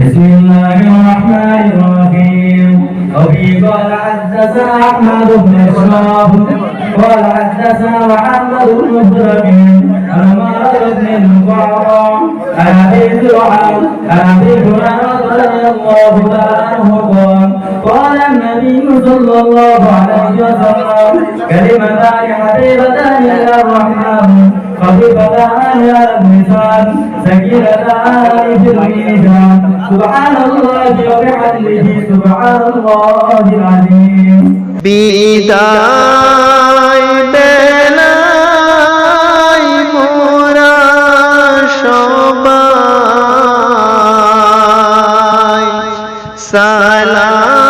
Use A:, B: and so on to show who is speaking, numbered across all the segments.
A: بسم الله الرحمن الرحيم. وفي قال حدثنا أحمد بن اشراف قال حدثنا محمد بن مسلم عن عمر بن المقعقع عن ابي زرعه عن ابي هريره رضي الله تعالى عنه قال قال النبي صلى الله عليه وسلم كلمتان حبيبتان اللسان ثقيلتان في الميزان سبحان الله وبحمده سبحان الله العظيم
B: বিদায় বেলায় মোরা সবাই সালাম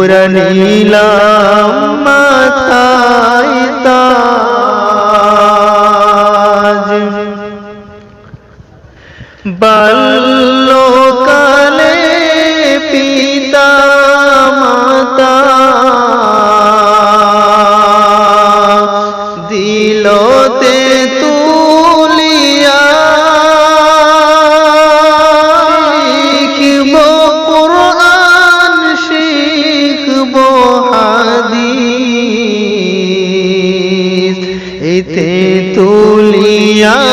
B: মোরা নিলাম মাথায় তাজ। বাল্যকালে পিতা মাতা দিলতে তুমি হাদিস এতে তুলিয়া